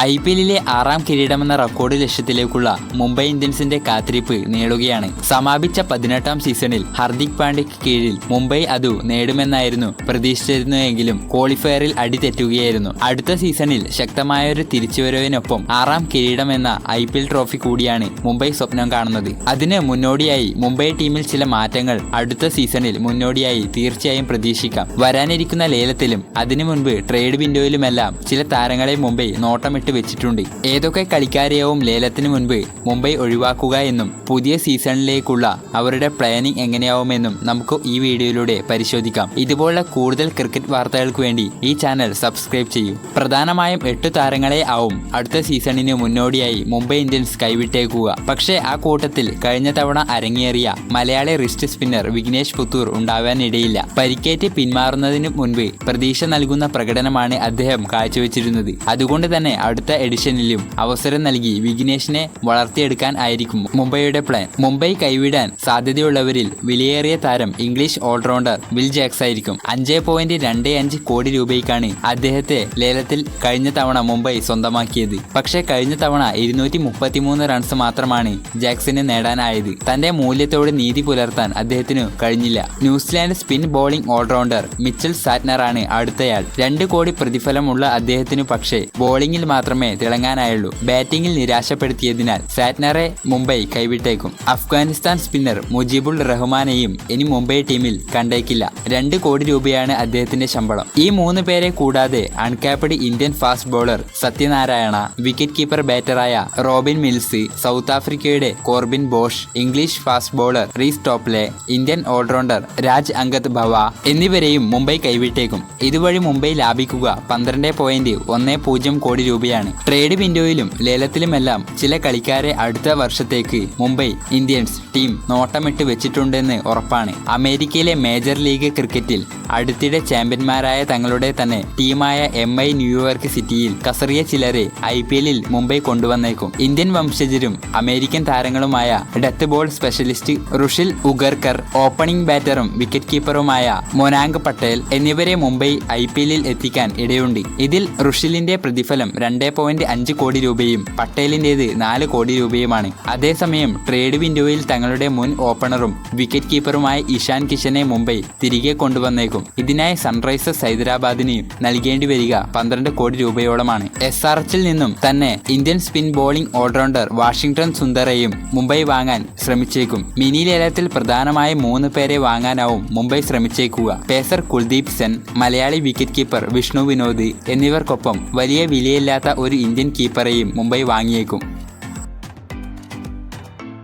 I P എല്ലിലെ ആറാം കിരീടമെന്ന record ലക്ഷ്യത്തിലേക്കുള്ള Mumbai ഇന്ത്യൻസിന്റെ കാത്തിരിപ്പ് നീളുകയാണ് സമാപിച്ച പതിനെട്ടാം സീസണിൽ ഹർദിക് പാണ്ഡ്യയ്ക്ക് കീഴിൽ മുംബൈ അതു നേടുമെന്നായിരുന്നു പ്രതീക്ഷിച്ചിരുന്നുവെങ്കിലും ക്വാളിഫയറിൽ അടി തെറ്റുകയായിരുന്നു. അടുത്ത സീസണിൽ ശക്തമായ ഒരു തിരിച്ചുവരവിനൊപ്പം ആറാം കിരീടം എന്ന ഐ പി എൽ ട്രോഫി കൂടിയാണ് മുംബൈ സ്വപ്നം കാണുന്നത്. അതിന് മുന്നോടിയായി മുംബൈ ടീമിൽ ചില മാറ്റങ്ങൾ അടുത്ത സീസണിൽ മുന്നോടിയായി തീർച്ചയായും പ്രതീക്ഷിക്കാം. വരാനിരിക്കുന്ന ലേലത്തിലും അതിനു മുൻപ് ട്രേഡ് വിൻഡോയിലുമെല്ലാം ചില താരങ്ങളെ മുംബൈ നോട്ടമിട്ട്. വെച്ചിട്ടുണ്ട്. ഏതൊക്കെ കളിക്കാരെയാവും ലേലത്തിന് മുൻപ് മുംബൈ ഒഴിവാക്കുക എന്നും പുതിയ സീസണിലേക്കുള്ള അവരുടെ പ്ലാനിംഗ് എങ്ങനെയാവുമെന്നും നമുക്ക് ഈ വീഡിയോയിലൂടെ പരിശോധിക്കാം. ഇതുപോലുള്ള കൂടുതൽ ക്രിക്കറ്റ് വാർത്തകൾക്ക് വേണ്ടി ഈ ചാനൽ സബ്സ്ക്രൈബ് ചെയ്യൂ. പ്രധാനമായും എട്ട് താരങ്ങളെ ആവും അടുത്ത സീസണിന് മുന്നോടിയായി മുംബൈ ഇന്ത്യൻസ് കൈവിട്ടേക്കുക. പക്ഷേ ആ കൂട്ടത്തിൽ കഴിഞ്ഞ തവണ അരങ്ങേറിയ മലയാളി റിസ്റ്റ് സ്പിന്നർ വിഘ്നേഷ് പുത്തൂർ ഉണ്ടാവാനിടയില്ല. പരിക്കേറ്റ് പിന്മാറുന്നതിന് മുൻപ് പ്രതീക്ഷ നൽകുന്ന പ്രകടനമാണ് അദ്ദേഹം കാഴ്ചവെച്ചിരുന്നത്. അതുകൊണ്ട് തന്നെ അടുത്ത എഡിഷനിലും അവസരം നൽകി വിഘ്നേഷിനെ വളർത്തിയെടുക്കാൻ ആയിരിക്കും മുംബൈയുടെ പ്ലാൻ മുംബൈ കൈവിടാൻ സാധ്യതയുള്ളവരിൽ വിലയേറിയ താരം ഇംഗ്ലീഷ് ഓൾറൗണ്ടർ വിൽ ജാക്സ് ആയിരിക്കും. അഞ്ച് പോയിന്റ് രണ്ട് അഞ്ച് കോടി രൂപയ്ക്കാണ് അദ്ദേഹത്തെ ലേലത്തിൽ കഴിഞ്ഞ തവണ മുംബൈ സ്വന്തമാക്കിയത്. പക്ഷേ കഴിഞ്ഞ തവണ ഇരുന്നൂറ്റി മുപ്പത്തിമൂന്ന് റൺസ് മാത്രമാണ് ജാക്സന് നേടാനായത്. തന്റെ മൂല്യത്തോട് നീതി പുലർത്താൻ അദ്ദേഹത്തിന് കഴിഞ്ഞില്ല. New Zealand spin bowling all rounder Mitchell സാറ്റ്നറാണ് അടുത്തയാൾ. രണ്ട് കോടി പ്രതിഫലമുള്ള അദ്ദേഹത്തിനു പക്ഷേ ബോളിംഗിൽ മാത്രമേ തിളങ്ങാനായുള്ളൂ. ബാറ്റിംഗിൽ നിരാശപ്പെടുത്തിയതിനാൽ സാറ്റ്നറെ മുംബൈ കൈവിട്ടേക്കും. അഫ്ഗാനിസ്ഥാൻ സ്പിന്നർ മുജീബുൾ റഹ്മാനെയും ഇനി മുംബൈ ടീമിൽ കണ്ടേക്കില്ല. രണ്ട് കോടി രൂപയാണ് അദ്ദേഹത്തിന്റെ ശമ്പളം. ഈ മൂന്ന് പേരെ കൂടാതെ uncapped Indian fast bowler Satyanarayana wicket keeper ബാറ്ററായ Robin Mills South ആഫ്രിക്കയുടെ Corbin Bosch English fast bowler Reece Topley Indian allrounder Raj Angad Bawa എന്നിവരെയും മുംബൈ കൈവിട്ടേക്കും. ഇതുവഴി മുംബൈ ലാഭിക്കുക പന്ത്രണ്ട് പോയിന്റ് ഒന്ന് പൂജ്യം കോടി രൂപയാണ്. ട്രേഡ് വിൻഡോയിലും ലേലത്തിലുമെല്ലാം ചില കളിക്കാരെ അടുത്ത വർഷത്തേക്ക് മുംബൈ ഇന്ത്യൻസ് ടീം നോട്ടമിട്ട് വെച്ചിട്ടുണ്ടെന്ന് ഉറപ്പാണ്. അമേരിക്കയിലെ മേജർ ലീഗ് ക്രിക്കറ്റിൽ അടുത്തിടെ ചാമ്പ്യന്മാരായ തങ്ങളുടെ തന്നെ ടീമായ എം ഐ ന്യൂയോർക്ക് സിറ്റിയിൽ കസറിയ ചിലരെ ഐ പി എല്ലിൽ മുംബൈ കൊണ്ടുവന്നേക്കും. ഇന്ത്യൻ വംശജരും American താരങ്ങളുമായ death ball specialist Rushil Ugarkar opening ബാറ്ററും wicket കീപ്പറുമായ മൊനാങ്ക് പട്ടേൽ എന്നിവരെ മുംബൈ ഐ പി എല്ലിൽ എത്തിക്കാൻ ഇടയുണ്ട്. ഇതിൽ റുഷിലിന്റെ പ്രതിഫലം രണ്ട് പോയിന്റ് അഞ്ച് കോടി രൂപയും പട്ടേലിന്റേത് നാല് കോടി രൂപയുമാണ്. അതേസമയം ട്രേഡ് വിൻഡോയിൽ തങ്ങളുടെ മുൻ ഓപ്പണറും വിക്കറ്റ് കീപ്പറുമായ ഇഷാൻ കിഷനെ മുംബൈ തിരികെ കൊണ്ടുവന്നേക്കും. ഇതിനായി സൺറൈസേഴ്സ് ഹൈദരാബാദിന് നൽകേണ്ടി വരിക പന്ത്രണ്ട് കോടി രൂപയോളമാണ്. എസ് ആർ എച്ചിൽ നിന്നും തന്നെ Indian spin bowling allrounder Washington സുന്ദറയും Mumbai വാങ്ങാൻ ശ്രമിച്ചേക്കും. മിനി ലേലത്തിൽ പ്രധാനമായ മൂന്ന് പേരെ വാങ്ങാനാവും Mumbai ശ്രമിച്ചേക്കുക. Pacer Kuldeep Sen Malayali wicket keeper Vishnu Vinod എന്നിവർക്കൊപ്പം വലിയ വിലയില്ലാത്ത ഒരു ഇന്ത്യൻ കീപ്പറെയും മുംബൈ വാങ്ങിയേക്കും.